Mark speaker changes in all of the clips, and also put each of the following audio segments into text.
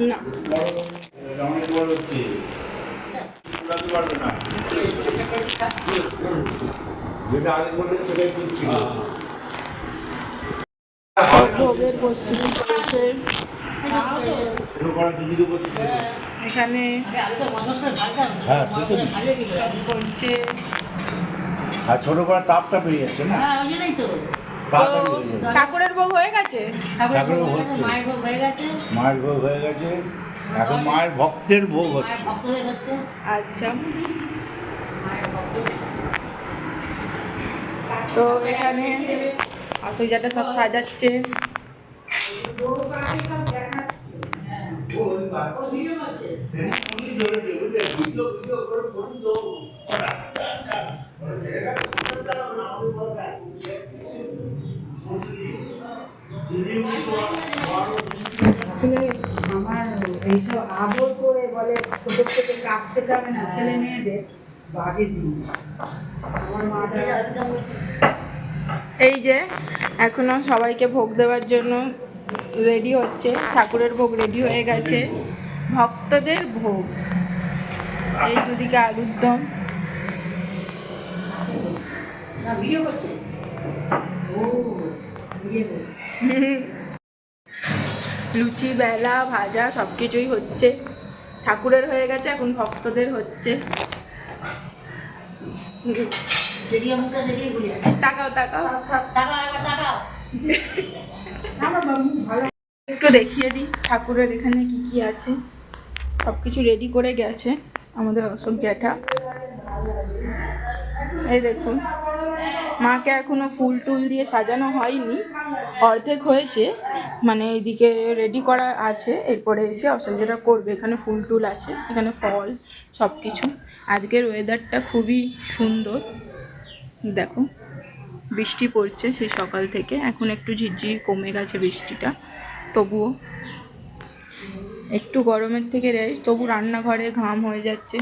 Speaker 1: না।
Speaker 2: যেটা আগে সেটাই
Speaker 1: ভোগের প্রস্তুতি। এখানে
Speaker 2: হ্যাঁ আর ছোট করা তাপটা বেরিয়ে যাচ্ছে না? হয়ে
Speaker 1: ঠাকুরের ভোগ হয়ে গেছে?
Speaker 2: ঠাকুরের ভোগ হচ্ছে।
Speaker 3: মায়ের ভোগ হয়ে গেছে।
Speaker 2: মায়ের ভোগ হয়ে গেছে। এখন মায়ের ভক্তের ভোগ
Speaker 3: মায়ের
Speaker 2: হচ্ছে।
Speaker 1: আচ্ছা। তো এখানে অসুবিধাটা সব সাজাচ্ছে।
Speaker 4: আসলে আমার এইসব আদর করে বলে ছোট থেকে কাজ শেখাবে না ছেলে মেয়েদের বাজে জিনিস। আমার মা
Speaker 1: এই যে এখনও সবাইকে ভোগ দেওয়ার জন্য রেডি হচ্ছে। ঠাকুরের ভোগ রেডি হয়ে গেছে। ভক্তদের ভোগ। এই দুদিকে আলুর দম।
Speaker 3: না ভিডিও করছে। ও ভিডিও করছে।
Speaker 1: লুচি বেলা ভাজা সব কিছুই হচ্ছে। ঠাকুরের হয়ে গেছে এখন ভক্তদের হচ্ছে। তাকাও তাকাও। একটু দেখিয়ে দিই ঠাকুরের এখানে কি কি আছে। সব কিছু রেডি করে গেছে আমাদের অশোক জ্যাঠা। এই দেখুন। মাকে এখনও ফুল টুল দিয়ে সাজানো হয়নি। অর্ধেক হয়েছে। মানে এইদিকে রেডি করা আছে। এরপরে এসে জ্যাঠা করবে। এখানে ফুল টুল আছে, এখানে ফল সব কিছু আজকের ওয়েদারটা খুবই সুন্দর। দেখো, বৃষ্টি পড়ছে সেই সকাল থেকে। এখন একটু ঝিরঝির কমে গেছে বৃষ্টিটা। তবুও একটু গরমের থেকে রে তবু রান্নাঘরে ঘাম হয়ে যাচ্ছে।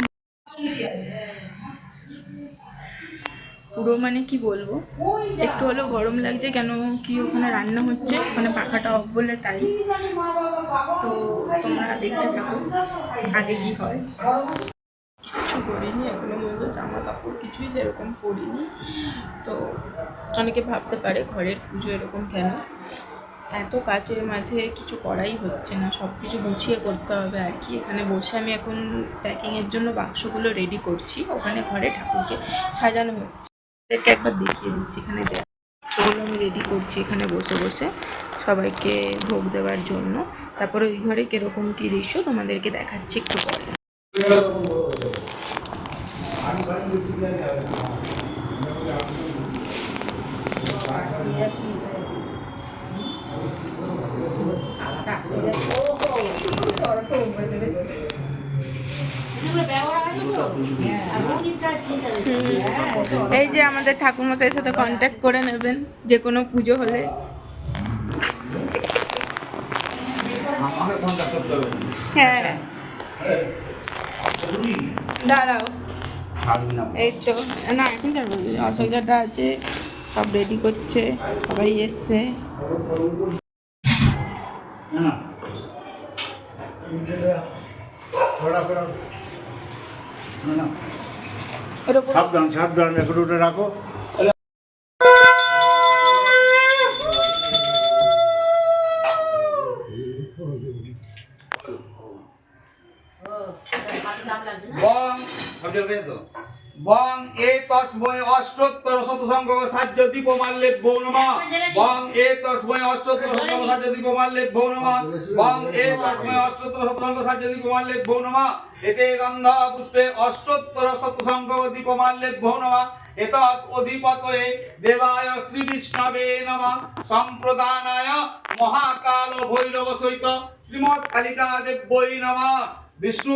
Speaker 1: পুরো মানে কি বলব? একটু হলেও গরম লাগছে কেন কি ওখানে রান্না হচ্ছে? মানে পাখাটা অফ বলে তাই। তো তোমরা দেখতে থাকো, আগে কি হয়। কিছু করিনি, এখনও পর্যন্ত জামা কাপড় কিছুই সেরকম পরিনি। তো অনেকে ভাবতে পারে ঘরের পুজো এরকম কেন? এত কাজের মাঝে কিছু করাই হচ্ছে না সব কিছু গুছিয়ে করতে হবে। আর কি, এখানে বসে আমি এখন প্যাকিংয়ের জন্য বাক্সগুলো রেডি করছি। ওখানে ঘরে ঠাকুরকে সাজানো হচ্ছে। এদেরকে একবার দেখিয়ে দিচ্ছি এখানে সেগুলো আমি রেডি করছি এখানে বসে বসে সবাইকে ভোগ দেওয়ার জন্য তারপরে ওই ঘরে কীরকম কী দৃশ্য তোমাদেরকে দেখাচ্ছি একটু পরে
Speaker 3: ব্যবহার আছে তো
Speaker 1: এই যে আমাদের ঠাকুরমশাইয়ের সাথে কন্ট্যাক্ট করে নেবেন, যে কোনো পুজো হলে। হ্যাঁ। দাঁড়াও। এই তো। না, এখন না। অসুবিধাটা আছে, সব রেডি করছে, সবাই এসছে। ওপর
Speaker 2: সাবধান সাবধান একটু উঠে রাখো।
Speaker 5: সব জায়গায় তো বং এ তসময় অষ্টোত্তর শতসংখ্য সাহায্য দীপ মাল্যে বৌনমা বং এ তসময় অষ্টোত্তর শতসংখ্য সাহায্য দীপ মাল্যে বৌনমা বং এ তসময় অষ্টোত্তর শতসংখ্য সাহায্য দীপ মাল্যে বৌনমা এতে গন্ধ পুষ্পে অষ্টোত্তর শতসংখ্য দীপ মাল্যে বৌনমা এতৎ অধিপতয়ে দেবায় শ্রী বিষ্ণবে সম্প্রদানায় মহাকাল ভৈরব সহিত শ্রীমৎ কালিকা দেব্যই নমঃ। বিষ্ণু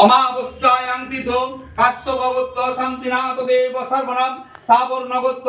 Speaker 5: অমাবস্যায়াং তীর্থ কাশ্যপগত্য শান্তিনাথ দেব সর্বনাম সাবর্ণগত্য